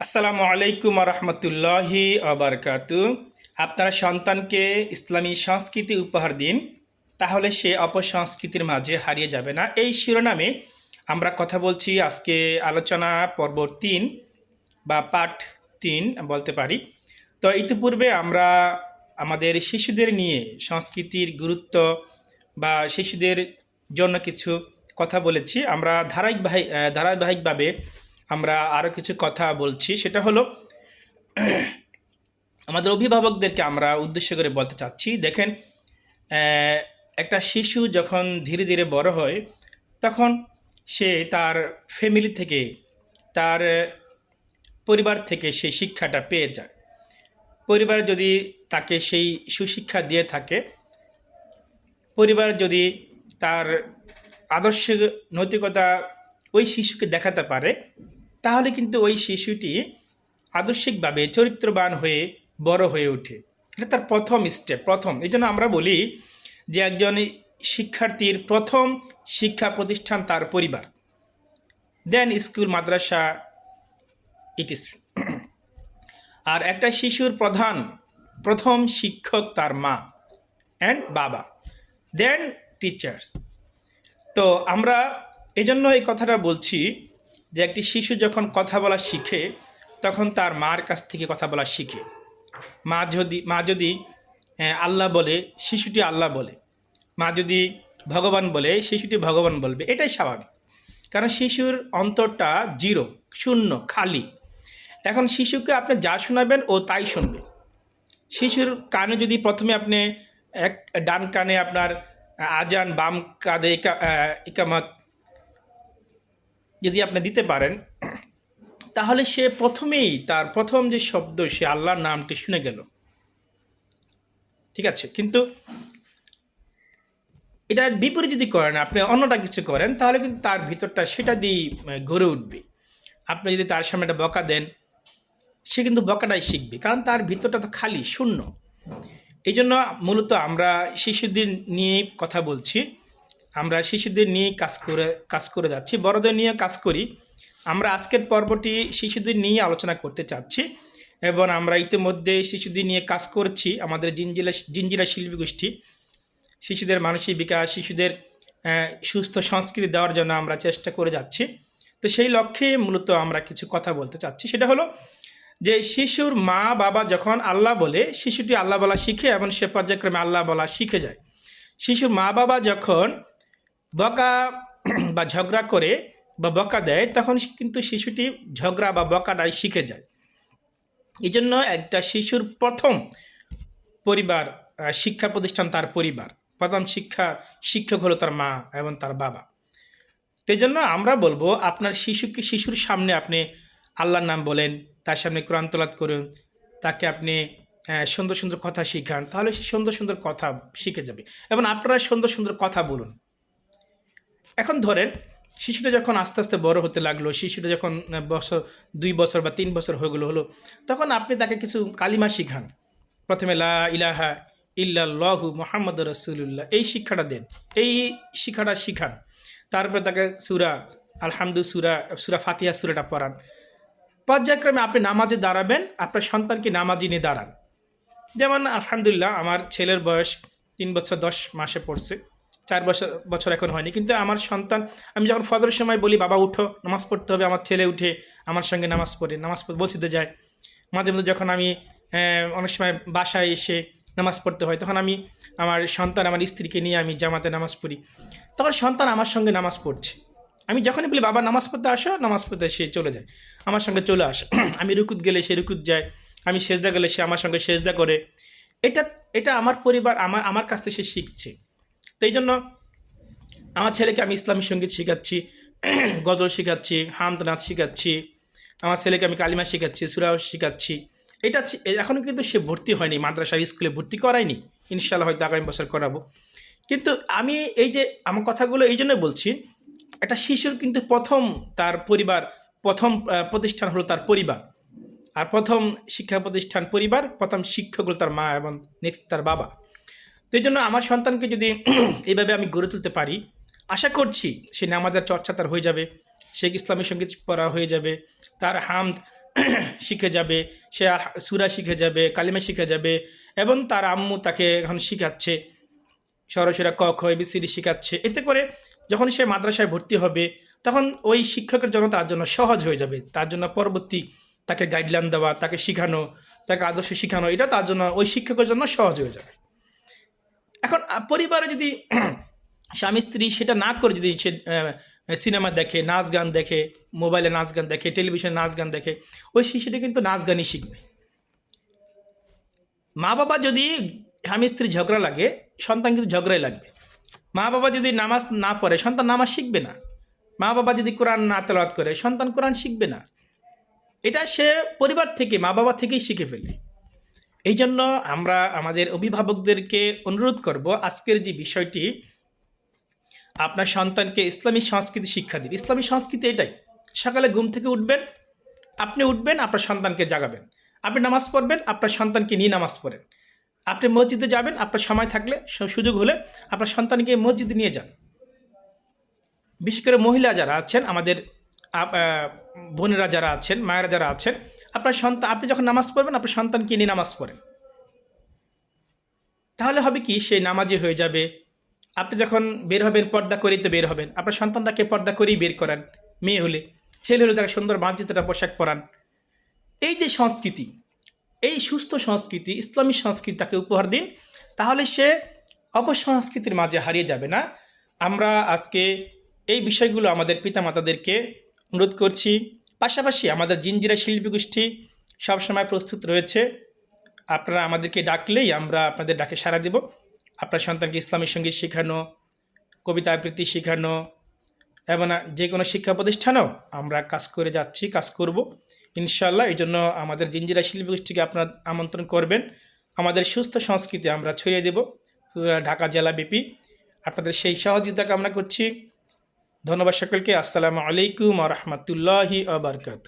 আসসালামু আলাইকুম রহমতুল্লাহি আবরকাতু আপনারা সন্তানকে ইসলামী সংস্কৃতি উপহার দিন, তাহলে সে অপসংস্কৃতির মাঝে হারিয়ে যাবে না। এই শিরোনামে আমরা কথা বলছি আজকে আলোচনা পর্ব তিন বা পাঠ তিন বলতে পারি। তো ইতিপূর্বে আমরা আমাদের শিশুদের নিয়ে সংস্কৃতির গুরুত্ব বা শিশুদের জন্য কিছু কথা বলেছি। আমরা ধারাবাহিক ধারাবাহিকভাবে আমরা আরও কিছু কথা বলছি। সেটা হলো, আমাদের অভিভাবকদেরকে আমরা উদ্দেশ্য করে বলতে চাচ্ছি। দেখেন একটা শিশু যখন ধীরে ধীরে বড় হয়, তখন সে তার ফ্যামিলি থেকে, তার পরিবার থেকে সেই শিক্ষাটা পেয়ে যায়। পরিবার যদি তাকে সেই সুশিক্ষা দিয়ে থাকে, পরিবার যদি তার আদর্শ নৈতিকতা ওই শিশুকে দেখাতে পারে তাহলে কিন্তু ওই শিশুটি আদর্শিকভাবে চরিত্রবান হয়ে বড় হয়ে ওঠে। এটা তার প্রথম স্টেপ প্রথম। এই জন্য আমরা বলি যে একজন শিক্ষার্থীর প্রথম শিক্ষা প্রতিষ্ঠান তার পরিবার। দেন স্কুল মাদ্রাসা ইটিস আর একটা শিশুর প্রধান, প্রথম শিক্ষক তার মা অ্যান্ড বাবা। দেন টিচার তো আমরা এই জন্য এই কথাটা বলছি যে একটি শিশু যখন কথা বলা শিখে, তখন তার মার কাছ থেকে কথা বলা শিখে। মা যদি মা যদি আল্লাহ বলে, শিশুটি আল্লাহ বলে, মা যদি ভগবান বলে, শিশুটি ভগবান বলবে, এটাই স্বাভাবিক। কারণ শিশুর অন্তরটা জিরো, শূন্য, খালি। এখন শিশুকে আপনি যা শোনাবেন, ও তাই শুনবে। শিশুর কানে যদি প্রথমে আপনি এক, ডান কানে আপনার আজান, বাম কাঁধে ইকামত যদি আপনি দিতে পারেন, তাহলে সে প্রথমেই, তার প্রথম যে শব্দ, সে আল্লাহর নামটি শুনে গেল। ঠিক আছে? কিন্তু এটার বিপরীত যদি করেন, আপনি অন্যটা কিছু করেন, তাহলে কিন্তু তার ভিতরটা সেটা দিয়েই গড়ে উঠবে। আপনি যদি তার সামনে একটা বকা দেন, সে কিন্তু বকাটাই শিখবে। কারণ তার ভিতরটা তো খালি, শূন্য। এই জন্য মূলত আমরা শিশুদের নিয়ে কথা বলছি। আমরা শিশুদের নিয়ে কাজ করে কাজ করে যাচ্ছি, বড়দের নিয়ে কাজ করি। আমরা আজকের পর্বটি শিশুদের নিয়ে আলোচনা করতে চাচ্ছি এবং আমরা ইতিমধ্যে শিশুদের নিয়ে কাজ করছি আমাদের জিনজিলা জিঞ্জিরা শিল্পী গোষ্ঠী। শিশুদের মানসিক বিকাশ, শিশুদের সুস্থ সংস্কৃতি দেওয়ার জন্য আমরা চেষ্টা করে যাচ্ছি। তো সেই লক্ষ্যে মূলত আমরা কিছু কথা বলতে চাচ্ছি। সেটা হলো যে শিশুর মা, বাবা যখন আল্লাহ বলে, শিশুটি আল্লাহ বলা শিখে এবং সে পর্যায়ক্রমে আল্লাহ বলা শিখে যায়। শিশুর মা, বাবা যখন বকা বা ঝগড়া করে বা বকা দেয়, তখন কিন্তু শিশুটি ঝগড়া বা বকাটাই শিখে যায়। এই জন্য একটা শিশুর প্রথম পরিবার শিক্ষা প্রতিষ্ঠান তার পরিবার। প্রথম শিক্ষা শিক্ষক হলো তার মা এবং তার বাবা। সেই জন্য আমরা বলব, আপনার শিশুকে শিশুর সামনে আপনি আল্লাহর নাম বলেন, তার সামনে কোরআন করুন, তাকে আপনি সুন্দর সুন্দর কথা শিখান, তাহলে সে সুন্দর সুন্দর কথা শিখে যাবে। এবং আপনারা সুন্দর সুন্দর কথা বলুন। এখন ধরেন, শিশুটা যখন আস্তে আস্তে বড় হতে লাগল, শিশুটা যখন বছর, দুই বছর বা তিন বছর হয়ে গেলো, হলো, তখন আপনি তাকে কিছু কালিমা শিখান। প্রথমে, লা ইলাহা ইল্লাল্লাহু মোহাম্মদ রসুল্লাহ এই শিক্ষাটা দেন। এই শিক্ষাটা শিখান। তারপরে তাকে সুরা, আলহামদু সুরা সুরা ফাতিহা সুরাটা পড়ান। পর্যায়ক্রমে আপনি নামাজে দাঁড়াবেন, আপনার সন্তানকে নামাজি নিয়ে দাঁড়ান? যেমন, আলহামদুলিল্লাহ, আমার ছেলের বয়স তিন বছর দশ মাসে পড়ছে। চার বছর বছর এখন হয়নি। কিন্তু আমার সন্তান, আমি যখন ফজরের সময় বলি, বাবা, উঠো, নামাজ পড়তে হবে, আমার ছেলে উঠে আমার সঙ্গে নামাজ পড়ে নামাজ পড়ে মসজিদে যায় মাঝে মাঝে যখন আমি অনেক সময় বাসায় এসে নামাজ পড়তে হয়, তখন আমি আমার সন্তান, আমার স্ত্রীকে নিয়ে আমি জামাতে নামাজ পড়ি। তখন সন্তান আমার সঙ্গে নামাজ পড়ছে। আমি যখনই বলি, বাবা, নামাজ পড়তে আসো, নামাজ পড়তে, সে চলে যায়। আমার সঙ্গে চলে আসে। আমি রুকুত গেলে সে রুকুত যায়। আমি সেজদা গেলে সে আমার সঙ্গে সেজদা করে। এটা এটা আমার পরিবার, আমার আমার কাছ থেকে সে শিখছে। তো এই জন্য আমার ছেলেকে আমি ইসলামী সংগীত শেখাচ্ছি, গজল শেখাচ্ছি হামদ নাচ শেখাচ্ছি, আমার ছেলেকে আমি কালিমা শেখাচ্ছি সুরাও শেখাচ্ছি। এটা এখনও কিন্তু সে ভর্তি হয়নি, মাদ্রাসা স্কুলে ভর্তি করায়নি। ইনশাল্লাহ হয়তো আগামী বছর করাবো। কিন্তু আমি এই যে আমার কথাগুলো এই জন্য বলছি, একটা শিশুর কিন্তু প্রথম তার পরিবার, প্রথম প্রতিষ্ঠান হলো তার পরিবার। আর প্রথম শিক্ষা প্রতিষ্ঠান পরিবার, প্রথম শিক্ষক হলো তার মা এবং নেক্সট তার বাবা। তো এই জন্য আমার সন্তানকে যদি এইভাবে আমি গড়ে তুলতে পারি, আশা করছি সে নামাজের চর্চা তার হয়ে যাবে সে ইসলামী সংগীত পড়া হয়ে যাবে, তার হামদ শিখে যাবে, সে সুরা শিখে যাবে, কালিমা শিখে যাবে, এবং তার আম্মু তাকে এখন শিখাচ্ছে, সরাসরি ক, খ এবিসিডি শিখাচ্ছে। এতে করে যখন সে মাদ্রাসায় ভর্তি হবে, তখন ওই শিক্ষকের জন্য তার জন্য সহজ হয়ে যাবে। তার জন্য পরবর্তী তাকে গাইডলাইন দেওয়া, তাকে শেখানো, তাকে আদর্শ শিখানো, এটা তার জন্য ওই শিক্ষকের জন্য সহজ হয়ে যাবে। এখন পরিবারে যদি স্বামী স্ত্রী সেটা না করে যদি সে সিনেমা দেখে, নাচ গান দেখে, মোবাইলে নাচ গান দেখে, টেলিভিশনে নাচ গান দেখে, ওই শিশুটা কিন্তু নাচ গানই শিখবে। মা বাবা যদি স্বামী স্ত্রী ঝগড়া লাগে, সন্তান কিন্তু ঝগড়াই লাগবে। মা বাবা যদি নামাজ না পড়ে, সন্তান নামাজ শিখবে না। মা বাবা যদি কোরআন না তেলাওয়াত করে, সন্তান কোরআন শিখবে না। এটা সে পরিবার থেকে, মা বাবা থেকেই শিখে ফেলে। এই জন্য আমরা আমাদের অভিভাবকদেরকে অনুরোধ করব আজকের যে বিষয়টি, আপনার সন্তানকে ইসলামী সংস্কৃতি শিক্ষা দিন ইসলামী সংস্কৃতি এটাই, সকালে ঘুম থেকে উঠবেন, আপনি উঠবেন, আপনার সন্তানকে জাগাবেন। আপনি নামাজ পড়বেন, আপনার সন্তানকে নিয়ে নামাজ পড়েন। আপনি মসজিদে যাবেন, আপনার সময় থাকলে সুযোগ হলে আপনার সন্তানকে মসজিদে নিয়ে যান। বিশেষ করে মহিলা যারা আছেন, আমাদের বোনেরা যারা আছেন, মায়েরা যারা আছেন আপনার সন্তান, আপনি যখন নামাজ পড়বেন, আপনার সন্তানকে নিয়ে নামাজ পড়েন তাহলে হবে কি সেই নামাজি হয়ে যাবে। আপনি যখন বের হবেন, পর্দা করেই তো বের হবেন। আপনার সন্তানটাকে পর্দা করেই বের করান, মেয়ে হলে। ছেলে হলে তাকে সুন্দর মার্জিতটা পোশাক পরান। এই যে সংস্কৃতি, এই সুস্থ সংস্কৃতি, ইসলামী সংস্কৃতি তাকে উপহার দিন, তাহলে সে অপসংস্কৃতির মাঝে হারিয়ে যাবে না। আমরা আজকে এই বিষয়গুলো আমাদের পিতামাতাদেরকে অনুরোধ করছি। পাশাপাশি আমাদের জিঞ্জিরা শিল্পী গোষ্ঠী সবসময় প্রস্তুত রয়েছে। আপনারা আমাদেরকে ডাকলেই আমরা আপনাদের ডাকে সাড়া দেব। আপনার সন্তানকে ইসলামী সংগীত শেখানো, কবিতা আবৃত্তি শেখানো, এবং যে কোনো শিক্ষা প্রতিষ্ঠানেও আমরা কাজ করে যাচ্ছি, কাজ করব। ইনশাল্লাহ এই জন্য আমাদের জিঞ্জিরা শিল্পী গোষ্ঠীকে আপনারা আমন্ত্রণ করবেন। আমাদের সুস্থ সংস্কৃতি আমরা ছড়িয়ে দেব। ঢাকা জেলা ব্যাপী। আপনাদের সেই সহযোগিতা কামনা করছি। ধন্যবাদ সকলকে। আসসালামু আলাইকুম রহমতুল্লাহি আবরকাত